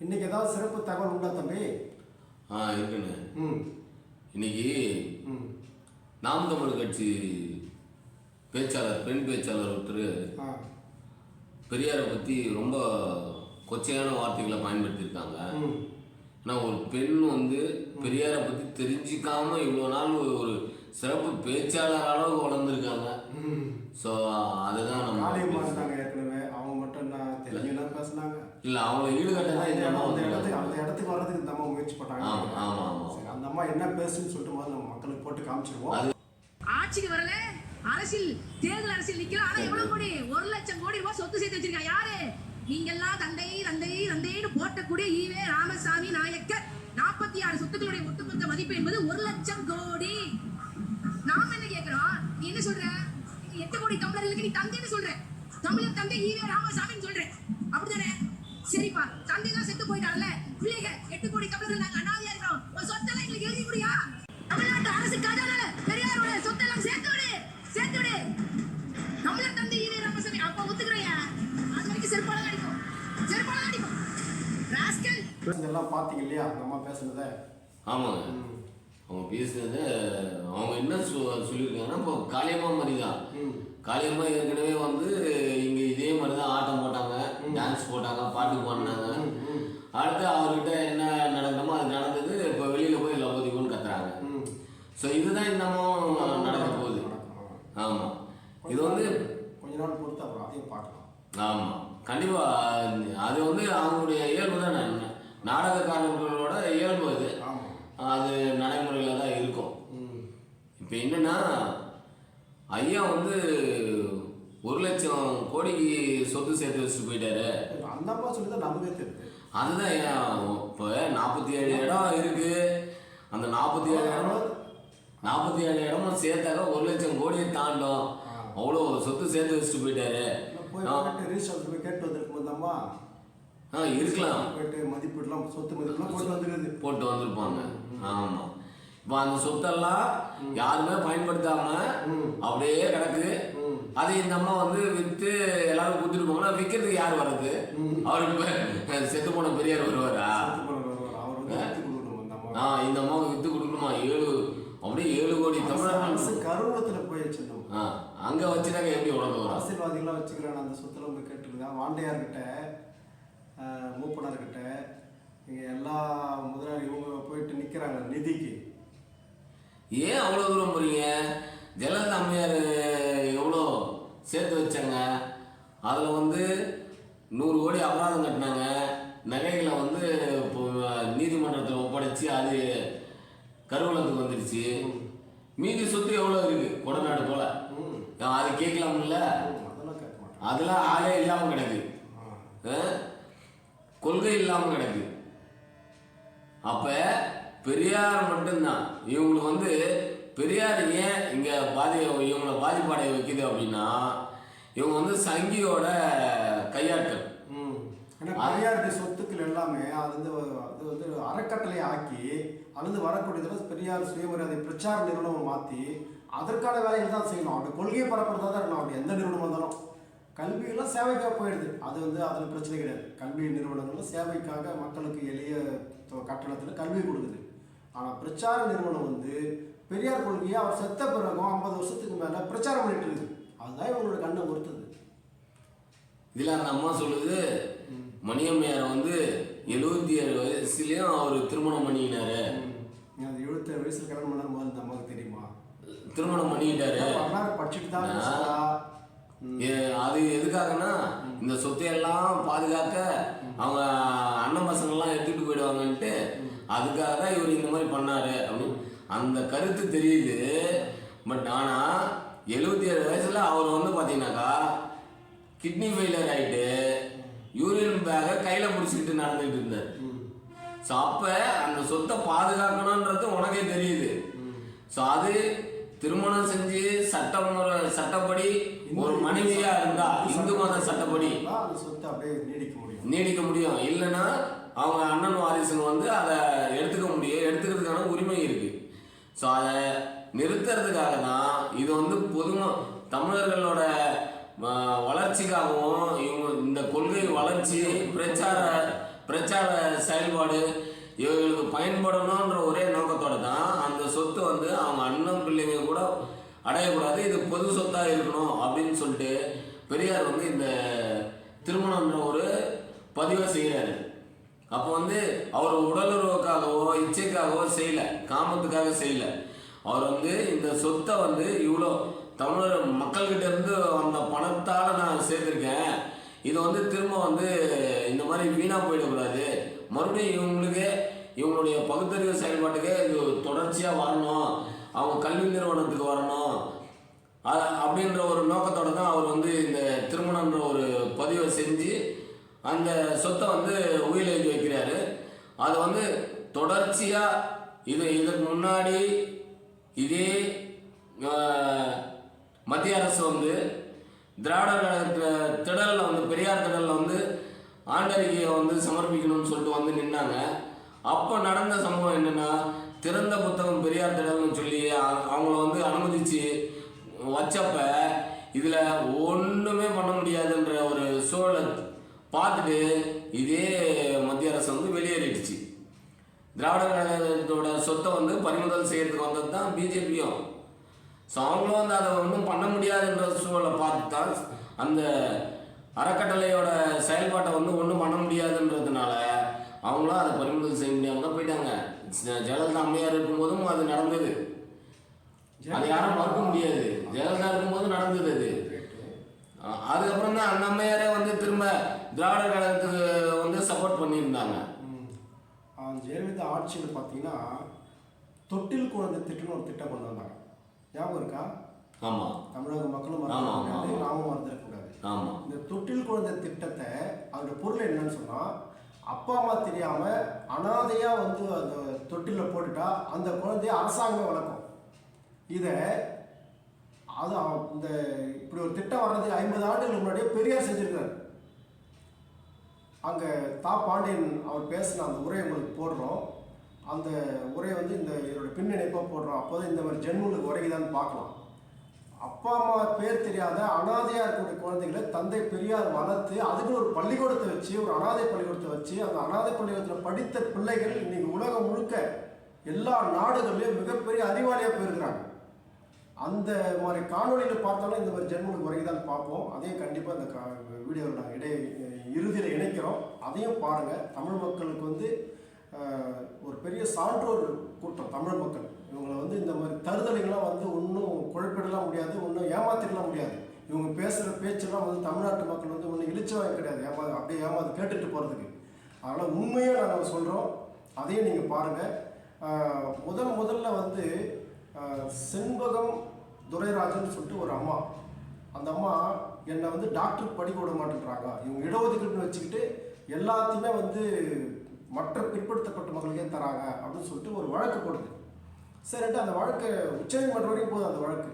இன்னைக்கு ஏதாவது சிறப்பு தகவல் உண்டா தம்பி? ஆ இருக்குண்ணே. ம். இன்னைக்கு ம். நாம் தமிழ் கட்சி பேச்சாளர் பெண் பேச்சாளர் ஒருத்தர் ஆ. பெரியாரை பற்றி ரொம்ப கொச்சையான வார்த்தைகளை பயன்படுத்தியிருக்காங்க. ம். ஏன்னா ஒரு பெண் வந்து பெரியாரை பற்றி தெரிஞ்சிக்காம இவ்வளோ நாள் ஒரு சிறப்பு பேச்சாளர் அளவுக்கு வளர்ந்துருக்காங்க. ம். ஸோ அதுதான் நம்ம காளியம்மா இருந்தாங்க ஏற்கனவே. அவங்க மட்டும் என்ன தெரிஞ்சுலாம் பேசுனாங்க. இல்லை அவங்கள ஈடுகட்ட தான் இந்த அம்மா அந்த இடத்துக்கு. அந்த இடத்துக்கு வர்றதுக்கு இந்த அம்மா முயற்சி பண்ணாங்க ஆமா, ஆமா, ஆமா. சரி அந்த அம்மா என்ன பேசுன்னு சொல்லிட்டு முதல்ல நம்ம மக்களுக்கு போட்டு காமிச்சிருவோம். ஆட்சிக்கு வரல. அரசியல் தேர்தல் அரசியல் நிக்கலாம் ஆனா எவ்வளவு கோடி? ஒரு லட்சம் கோடி ரூபாய் சொத்து சேர்த்து வச்சிருக்கா யாரு? நீங்க எல்லாம் தந்தை தந்தை தந்தைன்னு போட்டக்கூடிய ஈவே ராமசாமி நாயக்கர். நாற்பத்தி ஆறு சொத்துக்களுடைய ஒட்டுமொத்த மதிப்பு என்பது ஒரு லட்சம் கோடி. நாம என்ன கேக்குறோம்? நீ என்ன சொல்ற? எட்டு கோடி தமிழர்களுக்கு நீ தந்தைன்னு சொல்ற. தமிழர் தந்தை ஈவே ராமசாமின்னு சொல்ற. அப்படிதானே சரிப்பா. தந்தை தான் செத்து போயிட்டான்ல பிள்ளைங்க எட்டு கோடி தமிழர்கள் நாங்க அனாதையா இருக்கிறோம். உன் சொத்தெல்லாம் எங்களுக்கு எழுதி முடியா தமிழ்நாட்டு அரசு கஜானால பெரியாரோட சொத்தெல்லாம் சேர்த்து விடு. சேர்த்து விடு. தமிழர் தந்தை ஈவே ராமசாமி அப்ப ஒத்துக்கிறேன் அது வரைக்கும் செருப்பால அடிக்கும் செருப்பால அடிக்கும் ராஸ்கல். இதெல்லாம் பார்த்தீங்க இல்லையா? அந்த அம்மா பேசுனதை? ஆமாங்க. அவங்க பேசுனது அவங்க என்ன சொ சொல்லியிருக்காங்கன்னா இப்போ காளியம்மா மாதிரி தான் ம். காளியம்மா ஏற்கனவே வந்து இங்கே இதே மாதிரி தான் ஆட்டம் போட்டாங்க. டான்ஸ் போட்டாங்க பாட்டு பாடினாங்க. அடுத்து அவர்கிட்ட என்ன நடக்கணுமோ அது நடந்தது. இப்போ வெளியில் போய் லவோதிகோன்னு கத்துறாங்க. ஸோ இதுதான் இன்னமும் நடக்க போகுது. ஆமாம் இது வந்து கொஞ்ச நாள் பொறுத்து அப்புறம் அதையும் பார்க்கலாம். ஆமாம் கண்டிப்பாக அது வந்து அவங்களுடைய இயல்பு தானே. நாடகக்காரர்களோட இயல்பு அது. அது நடைமுறையில் தான் இருக்கும். இப்போ என்னன்னா ஐயா வந்து ஒரு லட்சம் கோடிக்கு சொத்து சேர்த்து வச்சுட்டு போயிட்டாரு. அந்த அம்மா சொல்லி தான் நமக்கே தெரியுது. அதுதான் இப்போ நாற்பத்தி ஏழு இடம் இருக்கு. அந்த நாற்பத்தி ஏழு இடம் நாற்பத்தி ஏழு இடமும் சேர்த்தாக்க ஒரு லட்சம் கோடியை தாண்டும். அவ்வளோ சொத்து சேர்த்து வச்சுட்டு போயிட்டாரு. கேட்டு வந்திருக்கும் அந்த அம்மா ஆ இருக்கலாம். போயிட்டு மதிப்பீடுலாம் சொத்து மதிப்பெல்லாம் போட்டு வந்துருக்குது. போட்டு வந்திருப்பாங்க. ஆமா. இப்போ அந்த சொத்தெல்லாம் யாருமே பயன்படுத்தாம அப்படியே கிடக்கு. அதை இந்த அம்மா வந்து வித்து எல்லாரும் கொடுத்துட்டு போங்கன்னா விற்கிறதுக்கு யார் வர்றது? அவருக்கு செத்து போன பெரியார் வருவாரா? வந்து ஆ? இந்த அம்மாவுக்கு. வித்து கொடுக்கணுமா? ஏழு அப்படியே ஏழு கோடி தமிழர்கள் கருவூலத்துல போய் வச்சிருந்தோம். ஆ அங்க வச்சுட்டாங்க எப்படி உடம்பு அரசியல்வாதிகளாம் வச்சுக்கிறான். அந்த சொத்துல போய் கேட்டுருக்கான் வாண்டையார்கிட்ட மூப்பனார்கிட்ட இங்க எல்லா முதலாளி இவங்க போயிட்டு நிக்கிறாங்க நிதிக்கு. ஏன் அவ்வளோ தூரம் போறீங்க? ஜெயலலிதா அம்மையார் அதில் வந்து நூறு கோடி அபராதம் கட்டினாங்க. நகைகளை வந்து நீதிமன்றத்தில் ஒப்படைச்சு அது கருவூலத்துக்கு வந்துடுச்சு. மீதி சொத்து எவ்வளோ இருக்கு? கொடநாடு போல. அது கேட்கலாம்ல? அதெல்லாம் ஆளே இல்லாமல் கிடக்கு? கொள்கை இல்லாமல் கிடக்கு. அப்ப பெரியார் மட்டும்தான். இவங்களுக்கு வந்து பெரியார் ஏன் இங்க பாதி இவங்களை பாதிப்படைய வைக்குது அப்படின்னா இவங்க வந்து சங்கியோட கையாட்கள். பெரியாருடைய சொத்துக்கள் எல்லாமே அது வந்து அது வந்து அறக்கட்டளை ஆக்கி அதுலேருந்து வரக்கூடியதில் பெரியார் சுயமரியாதை பிரச்சார நிறுவனம் மாற்றி அதற்கான வேலைகள் தான் செய்யணும். அவருடைய கொள்கையை பரப்புறதா தான் இருக்கணும். அப்படி எந்த நிறுவனம் வந்தாலும். கல்வியெல்லாம் சேவைக்காக போயிடுது. அது வந்து அதில் பிரச்சனை கிடையாது. கல்வி நிறுவனங்கள்ல சேவைக்காக மக்களுக்கு எளிய கட்டணத்தில் கல்வி கொடுக்குது. ஆனால் பிரச்சார நிறுவனம் வந்து பெரியார் கொள்கையை அவர் செத்த பிறகும் ஐம்பது வருஷத்துக்கு மேலே பிரச்சாரம் பண்ணிட்டு இருக்குது. அதுதான் இவங்களோட கண்ணை உறுத்துது இதுல அந்த அம்மா சொல்லுது மணியம்மையார் வந்து எழுபத்தி ஏழு வயசுலயும் அவர் திருமணம் பண்ணிக்கிட்டாரு. நீ அந்த எழுபத்தேழு வயசுல கல்யாணம் பண்ண போது இந்த அம்மாவுக்கு தெரியுமா? திருமணம் பண்ணிக்கிட்டாரு. வரலாறு படிச்சுட்டு தான் அது எதுக்காகனா இந்த சொத்தையெல்லாம் பாதுகாக்க அவங்க அண்ணன் பசங்கள்லாம் எடுத்துட்டு போயிடுவாங்கன்ட்டு அதுக்காக தான் இவர் இந்த மாதிரி பண்ணாரு அப்படின்னு. அந்த கருத்து தெரியுது. பட் ஆனா எழுபத்தி ஏழு வயசுல அவர் வந்து பாத்தீங்கன்னாக்கா கிட்னி ஃபெயிலியர் ஆயிட்டு யூரின் பேக்கை கையில பிடிச்சிக்கிட்டு நடந்துட்டு இருந்தார். ஸோ அப்போ அந்த சொத்தை பாதுகாக்கணுன்றது உனக்கே தெரியுது. ஸோ அது திருமணம் செஞ்சு சட்டம் முறை- சட்டப்படி ஒரு மனைவியா இருந்தா இந்து மத சட்டப்படி நீடிக்க முடியும். நீடிக்க முடியும். இல்லைன்னா அவங்க அண்ணன் வாரிசுங்க வந்து அதை எடுத்துக்க முடியும் எடுத்துக்கிறதுக்கான உரிமை இருக்கு. ஸோ அதை நிறுத்துறதுக்காக தான் இது வந்து பொதும தமிழர்களோட வளர்ச்சிக்காகவும் இவங்க இந்த கொள்கை வளர்ச்சி பிரச்சார பிரச்சார செயல்பாடு இவங்களுக்கு பயன்படணுன்ற ஒரே நோக்கத்தோடு தான் அந்த சொத்து வந்து அவங்க அண்ணன் பிள்ளைங்க கூட அடையக்கூடாது இது பொது சொத்தாக இருக்கணும் அப்படின்னு சொல்லிட்டு பெரியார் வந்து இந்த திருமணம்ன்ற ஒரு பதிவை செய்கிறாரு அப்போ வந்து அவர் உடலுறவுக்காகவோ இச்சைக்காகவோ செய்யலை காமத்துக்காக செய்யலை. அவர் வந்து இந்த சொத்தை வந்து இவ்வளோ தமிழர் மக்கள்கிட்ட இருந்து வந்த பணத்தால் நான் சேர்த்துருக்கேன் இது வந்து திரும்ப வந்து இந்த மாதிரி வீணாக போயிடக்கூடாது. மறுபடியும் இவங்களுக்கு இவங்களுடைய பகுத்தறிவு செயல்பாட்டுக்கே இது தொடர்ச்சியாக வரணும். அவங்க கல்வி நிறுவனத்துக்கு வரணும். அப்படின்ற ஒரு நோக்கத்தோட தான் அவர் வந்து இந்த திருமணம்ன்ற ஒரு பதிவை செஞ்சு அந்த சொத்தை வந்து உயில் எழுதி வைக்கிறாரு. அது வந்து தொடர்ச்சியாக இது இதுக்கு முன்னாடி இதே மத்திய அரசு வந்து திராவிடர் திடலில் வந்து பெரியார் திடலில் வந்து ஆண்டறிக்கையை வந்து சமர்ப்பிக்கணும்னு சொல்லிட்டு வந்து நின்னாங்க. அப்போ நடந்த சம்பவம் என்னென்னா திறந்த புத்தகம் பெரியார் திடல்னு சொல்லி அவங்கள வந்து அனுமதித்து வச்சப்ப இதில் ஒன்றுமே பண்ண முடியாதுன்ற ஒரு சூழலை பார்த்துட்டு இதே மத்திய அரசு வந்து வெளியேறிடுச்சு. திராவிட கழகத்தோட சொத்தை வந்து பறிமுதல் செய்யறதுக்கு வந்தது தான் பிஜேபியும். ஸோ அவங்களும் வந்து அதை ஒன்றும் பண்ண முடியாதுன்ற சூழலை பார்த்து தான் அந்த அறக்கட்டளையோட செயல்பாட்டை வந்து ஒன்றும் பண்ண முடியாதுன்றதுனால அவங்களும் அதை பறிமுதல் செய்ய முடியாமல் தான் போயிட்டாங்க ஜெயலலிதா அம்மையார் இருக்கும்போதும் அது நடந்தது. அது யாரும் மறுக்க முடியாது. ஜெயலலிதா இருக்கும்போது நடந்தது அது. அதுக்கப்புறம் தான் அந்த அம்மையாரே வந்து திரும்ப திராவிட கழகத்துக்கு வந்து சப்போர்ட் பண்ணியிருந்தாங்க. ஜெயலலிதா ஆட்சியில் பார்த்தீங்கன்னா தொட்டில் குழந்தை திட்டம்னு ஒரு திட்டம் கொண்டு வந்தாங்க. ஞாபகம் இருக்கா? ஆமாம் தமிழக மக்களும் மறந்துடக்கூடாது. நாமும் மறந்துடக்கூடாது ஆமாம் இந்த தொட்டில் குழந்தை திட்டத்தை அதோட பொருள் என்னன்னு சொன்னா அப்பா அம்மா தெரியாம அனாதையா வந்து அந்த தொட்டில போட்டுட்டா அந்த குழந்தைய அரசாங்கமே வளர்க்கும். இதை அது இந்த இப்படி ஒரு திட்டம் வர்றது ஐம்பது ஆண்டுகளுக்கு முன்னாடியே பெரியார் செஞ்சிருக்காரு. அங்கே தா பாண்டியன் அவர் பேசின அந்த உரையை உங்களுக்கு போடுறோம். அந்த உரையை வந்து இந்த இதோட பின்னணிப்பாக போடுறோம். அப்போது இந்த மாதிரி ஜென்மங்களுக்கு உரைக்குதான்னு பார்க்கலாம். அப்பா அம்மா பேர் தெரியாத அனாதையாக இருக்கக்கூடிய குழந்தைகளை தந்தை பெரியார் வளர்த்து அதுக்கு ஒரு பள்ளிக்கூடத்தை வச்சு ஒரு அனாதை பள்ளிக்கூடத்தை வச்சு அந்த அனாதை பள்ளிக்கூடத்தில் படித்த பிள்ளைகள் இன்னைக்கு உலகம் முழுக்க எல்லா நாடுகள்லயும் மிகப்பெரிய அறிவாளியாக போயிருக்கிறாங்க. அந்த மாதிரி காணொளியில் பார்த்தாலும் இந்த மாதிரி ஜென்மனுக்கு வரைக்கும் பார்ப்போம். அதையும் கண்டிப்பாக இந்த கா வீடியோவில் நாங்கள் இடையே இறுதியில் இணைக்கிறோம். அதையும் பாருங்கள் தமிழ் மக்களுக்கு வந்து ஒரு பெரிய சான்றோர் கூட்டம் தமிழ் மக்கள். இவங்களை வந்து இந்த மாதிரி தருதலைகள்லாம் வந்து ஒன்றும் குழப்பிடலாம் முடியாது ஒன்றும் ஏமாத்திடலாம் முடியாது. இவங்க பேசுகிற பேச்செல்லாம் வந்து தமிழ்நாட்டு மக்கள் வந்து ஒன்றும் இழிச்சவாங்க கிடையாது. ஏமா அப்படியே ஏமாந்து கேட்டுட்டு போகிறதுக்கு அதனால் உண்மையாக நாங்கள் சொல்கிறோம் அதையும் நீங்கள் பாருங்கள் முதல் முதல்ல வந்து செண்பகம் துரைராஜன் சொல்லிட்டு ஒரு அம்மா. அந்த அம்மா என்னை வந்து டாக்டர் படிக்க விட மாட்டேன்றாங்க. இவங்க இடஒதுக்கீடுன்னு வச்சுக்கிட்டு எல்லாத்தையுமே வந்து மற்ற பிற்படுத்தப்பட்ட மக்களுக்கே தராங்க அப்படின்னு சொல்லிட்டு ஒரு வழக்கு போடுது. சரின்ட்டு அந்த வழக்கு உச்சநீதிமன்றம் வரைக்கும் போகுது அந்த வழக்கு.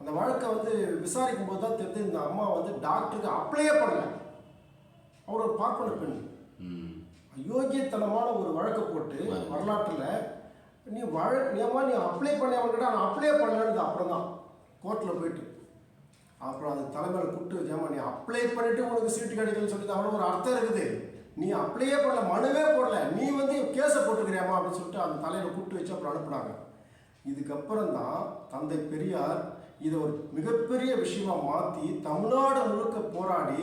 அந்த வழக்கை வந்து விசாரிக்கும் போது தான் தெரிஞ்சு இந்த அம்மா வந்து டாக்டருக்கு அப்ளையே பண்ணல. அவர் ஒரு பார்ப்பன பெண். அயோக்கியத்தனமான ஒரு வழக்கை போட்டு வரலாற்றில் நீ வழக்கு ஏமா நீ அப்ளை கேட்டால் நான் அப்ளை பண்ணலன்னு அப்புறம் தான் கோர்ட்டில் போயிட்டு. அப்புறம் அந்த தலைமையில் கூப்பிட்டு ஏமா நீ அப்ளை பண்ணிட்டு உனக்கு சீட்டு கிடைக்கலன்னு சொல்லி அவ்வளோ ஒரு அர்த்தம் இருக்குது. நீ அப்ளையே பண்ணல மனுவே போடல. நீ வந்து கேஸை போட்டுக்கிறியாமா அப்படின்னு சொல்லிட்டு அந்த தலையில் கூப்பிட்டு வச்சு அப்புறம் அனுப்புனாங்க. இதுக்கப்புறம் தான் தந்தை பெரியார் இதை ஒரு மிகப்பெரிய விஷயமா மாற்றி தமிழ்நாடு முழுக்க போராடி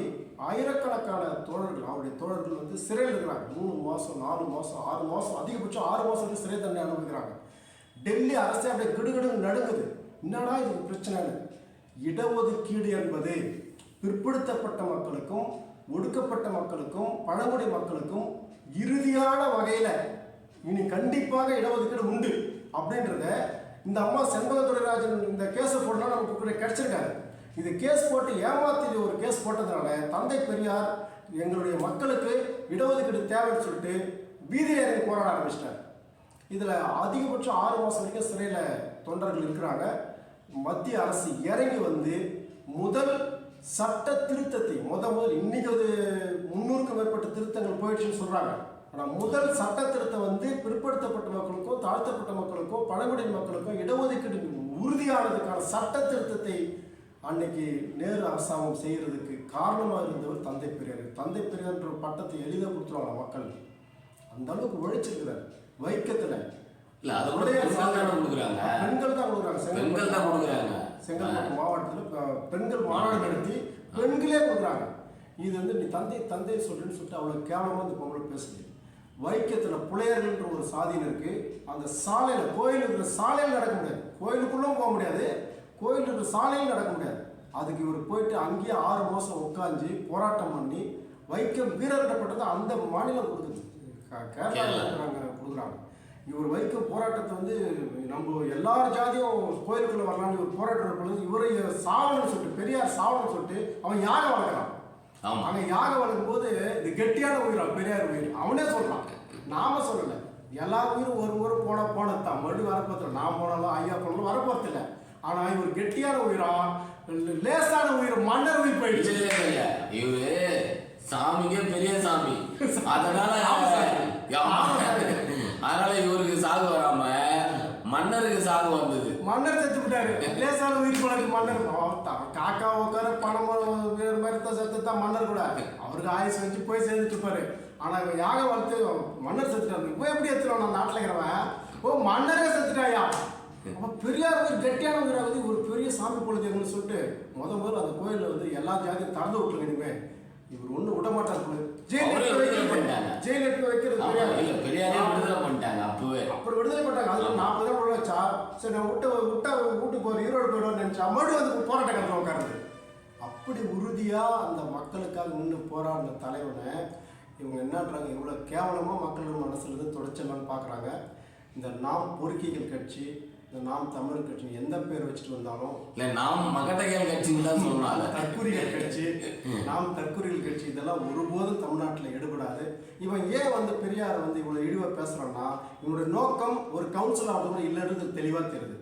ஆயிரக்கணக்கான தோழர்கள் அவருடைய தோழர்கள் வந்து சிறையில் இருக்கிறாங்க. மூணு மாதம் நாலு மாதம் ஆறு மாதம் அதிகபட்சம் ஆறு மாதம் வந்து சிறை தண்டனை அனுபவிக்கிறாங்க. டெல்லி அரசே அப்படியே கிடுகிடுன்னு நடுங்குது. என்னடா இது பிரச்சனைன்னு? இடஒதுக்கீடு என்பது பிற்படுத்தப்பட்ட மக்களுக்கும் ஒடுக்கப்பட்ட மக்களுக்கும் பழங்குடி மக்களுக்கும் இறுதியான வகையில் இனி கண்டிப்பாக இடஒதுக்கீடு உண்டு அப்படின்றத இந்த அம்மா செண்பகத்துறைராஜன் இந்த கேஸை போடலாம் நமக்கு கூட கிடைச்சிருக்காரு. இது கேஸ் போட்டு ஏமாத்தி ஒரு கேஸ் போட்டதுனால தந்தை பெரியார் எங்களுடைய மக்களுக்கு இடஒதுக்கீடு தேவைன்னு சொல்லிட்டு வீதியில் இறங்கி போராட ஆரம்பிச்சிட்டாங்க இதில் அதிகபட்சம் ஆறு மாதம் வரைக்கும் சிறையில் தொண்டர்கள் இருக்கிறாங்க. மத்திய அரசு இறங்கி வந்து முதல் சட்ட திருத்தத்தை முத முதல் இன்னைக்கு அது முன்னூறுக்கும் மேற்பட்ட திருத்தங்கள் போயிடுச்சுன்னு சொல்கிறாங்க ஆனால் முதல் சட்ட திருத்தம் வந்து பிற்படுத்தப்பட்ட மக்களுக்கும் தாழ்த்தப்பட்ட மக்களுக்கும் பழங்குடி மக்களுக்கும் இடஒதுக்கீடு உறுதியானதுக்கான சட்ட திருத்தத்தை அன்னைக்கு நேரு அரசாங்கம் செய்கிறதுக்கு காரணமாக இருந்தவர் தந்தை பெரியார். தந்தை பெரியார்ன்ற பட்டத்தை எளிதாக கொடுத்துருவாங்க மக்கள். அந்த அளவுக்கு உழைச்சிருக்கிறார் வைக்கத்தில். இல்ல அதை கூட பெண்கள் கொடுக்குறாங்க. பெண்கள் தான் கொடுக்குறாங்க. பெண்கள் தான் கொடுக்குறாங்க. செங்கல்பட்டு மாவட்டத்தில் பெண்கள் மாநாடு நடத்தி பெண்களே கொடுக்குறாங்க. இது வந்து நீ தந்தை தந்தை சொல்றேன்னு சொல்லிட்டு அவ்வளோ கேவலமாக இந்த பொம்பளை பேசுது. வைக்கத்தில் புலையர்கள்ன்ற ஒரு சாதியம் இருக்கு. அந்த சாலையில் கோயில் இருக்கிற சாலையில் நடக்க முடியாது. கோயிலுக்குள்ளும் போக முடியாது. கோயில் இருக்கிற சாலையில் நடக்க முடியாது. அதுக்கு இவர் போயிட்டு அங்கேயே ஆறு மாதம் உட்காந்து போராட்டம் பண்ணி வைக்கம் வீரர்கிட்டப்பட்டது அந்த மாநிலம் கொடுக்குது. கேரளா. கொடுக்குறாங்க. இவர் வைக்கும் போராட்டத்தை வந்து நம்ம எல்லார் ஜாதியும் கோயிலுக்குள்ள வரலாம்னு இவர் போராட்டம் நடக்கும் இவரை சாவணும்னு சொல்லிட்டு பெரியார் சாவணும்னு சொல்லிட்டு அவன் யாரை வளர்க்குறான். அவன் யாகம் வளர்க்கும் போது இது கெட்டியான உயிரா பெரியார் உயிர் அவனே சொல்றான். நாம சொல்லல. எல்லா உயிரும் ஒரு முறை போன போனதான் மறுபடியும் வரப்போறது நான் போனாலும் ஐயா போனாலும் வரப்போறது இல்லை ஆனா இவர் கெட்டியான உயிரா? லேசான உயிர் மன்னர் உயிர் போயிடுச்சு. இவரு சாமிக்கே பெரிய சாமி. அதனால அதனால இவருக்கு சாகு வராம மன்னருக்கு சாகு வந்தது. மன்னர் செத்து விட்டாரு லேசான உயிர் போனது மன்னர். காக்கா உட்கார பணம் வேறு மாதிரி தான் செத்து தான் மன்னர் கூட. அவருக்கு ஆயுசு வச்சு போய் சேர்ந்துட்டு இருப்பாரு. ஆனா இவன் யாக வளர்த்து மன்னர் செத்துட்டாரு இப்போ எப்படி எடுத்துருவான் நான் நாட்டில் இருக்கிறவன்? ஓ மன்னரே செத்துட்டாயா? அப்ப பெரியார் ஒரு கெட்டியான உயிராகுது ஒரு பெரிய சாமி பொழுதுன்னு சொல்லிட்டு முத முதல்ல அந்த கோயில்ல வந்து எல்லா ஜாதியும் திறந்து விட்டுருங்க இனிமே இவர் ஒண்ணு விட மாட்டார் போல. ஜெயில் எடுத்து வைக்கிறது பண்ணிட்டாங்க. பெரியார். பெரியாரே விடுதலை பண்ணிட்டாங்க அப்பவே. அப்புறம் விடுதலை பண்ணாங்க அதுல நாற்பது நாள் உழைச்சா சரி நான் விட்டு விட்டா வீட்டுக்கு போகிற ஈரோடு போயிடுவோம்னு நினைச்சா மறுபடியும் வந்து போராட்ட காலத்தில் உட்காருது அப்படி உறுதியா அந்த மக்களுக்காக நின்று போராடின தலைவனை இவங்க என்னன்றாங்க இவ்வளோ கேவலமாக மக்கள் மனசுல இருந்து தொடச்சிடலாம்னு பார்க்குறாங்க இந்த நாம் பொறுக்கிகள் கட்சி நாம் தமிழர் கட்சி எந்த பேர் வச்சுட்டு வந்தாலும் இல்ல நாம் மகட்டகையல் கட்சின்னு தான் சொன்னாங்க. தற்குறிகள் கட்சி நாம் தற்குறிகள் கட்சி இதெல்லாம் ஒருபோதும் தமிழ்நாட்டில் எடுபடாது. இவன் ஏன் வந்து பெரியார் வந்து இவ்வளோ இழிவாக பேசுகிறான்னா இவனுடைய நோக்கம் ஒரு கவுன்சில் ஆகிறது இல்லைன்றது தெளிவாக தெரியுது.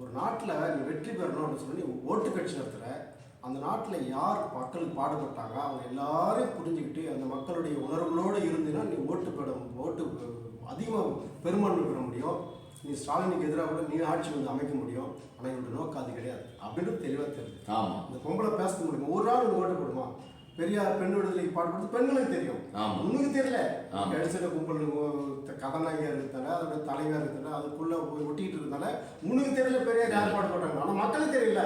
ஒரு நாட்டில் நீ வெற்றி பெறணும் அப்படின்னு சொல்லி ஓட்டு கட்சி நடத்துகிற அந்த நாட்டில் யார் மக்களுக்கு பாடுபட்டாங்க அவங்க எல்லாரையும் புரிஞ்சுக்கிட்டு அந்த மக்களுடைய உணர்வுகளோடு இருந்தீங்கன்னா நீ ஓட்டு பெற ஓட்டு அதிகமாக பெரும்பான்மை பெற முடியும். நீ ஸ்டாலினுக்கு எதிராக கூட நீ ஆட்சி வந்து அமைக்க முடியும். ஆனால் இவனுடைய நோக்கம் அது கிடையாது. அப்படின்னு தெளிவாக தெரியுது. ஆமா. இந்த பொம்பளை பேச முடியும்? ஒரு நாள் ஓட்டு போடுமா? பெரியார் பெண் விடுதலைக்கு பாடுபடுறது பெண்களுக்கு தெரியும். உனக்கு தெரியல. கடைசியில கும்பல் கதாநாயகியா இருக்கிறதால அதோட தலைவா இருக்கிறதால அதுக்குள்ள போய் ஒட்டிட்டு இருந்தால உனக்கு தெரியல பெரியார் யார் பாடுபட்டாங்க ஆனா மக்களுக்கு தெரியல.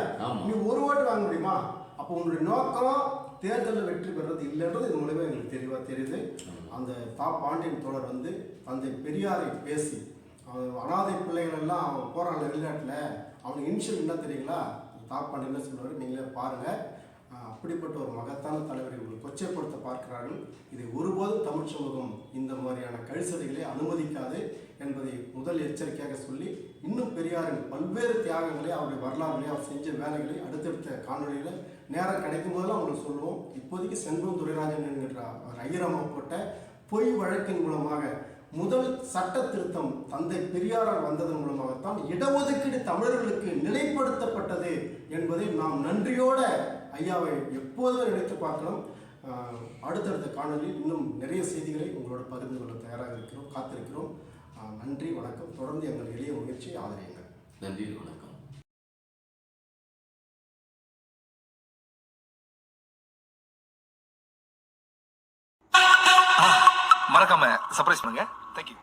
நீ ஒரு ஓட்டு வாங்க முடியுமா? அப்போ உன்னுடைய நோக்கம் தேர்தலில் வெற்றி பெறது இல்லைன்றது இது மூலமா எங்களுக்கு தெளிவா தெரியுது. அந்த தா பாண்டியன் தோழர் வந்து தந்தை பெரியாரை பேசி அனாதை பிள்ளைகள் எல்லாம் அவன் போறான் வெளிநாட்டில் அவனுக்கு இனிஷியல் என்ன தெரியுங்களா? தாப்பா என்ன சொல்லுவார் நீங்களே பாருங்கள் அப்படிப்பட்ட ஒரு மகத்தான தலைவரை இவர்கள் கொச்சைப்படுத்த பார்க்கிறார்கள். இதை ஒருபோதும் தமிழ் சமூகம் இந்த மாதிரியான கழிசடைகளை அனுமதிக்காது என்பதை முதல் எச்சரிக்கையாக சொல்லி இன்னும் பெரியாரின் பல்வேறு தியாகங்களை அவருடைய வரலாறுகளை அவர் செஞ்ச வேலைகளை அடுத்தடுத்த காணொலியில் நேரம் கிடைக்கும் போதெல்லாம் அவங்களுக்கு சொல்லுவோம். இப்போதைக்கு செல்வம் துரைராஜன் என்கின்ற அவர் போட்ட பொய் வழக்கின் மூலமாக முதல் சட்ட திருத்தம் தந்தை பெரியாரால் வந்ததன் மூலமாகத்தான் இடஒதுக்கீடு தமிழர்களுக்கு நிலைப்படுத்தப்பட்டது என்பதை நாம் நன்றியோட ஐயாவை எப்போதும் நினைத்து பார்க்கலாம் அடுத்தடுத்த காணொலியில் இன்னும் நிறைய செய்திகளை உங்களோட பகிர்ந்து கொள்ள தயாராக இருக்கிறோம் காத்திருக்கிறோம். நன்றி வணக்கம். தொடர்ந்து எங்கள் எளிய முயற்சியை ஆதரியுங்கள். நன்றி வணக்கம். சர்ப்ரைஸ் பண்ணுங்க. தேங்க்யூ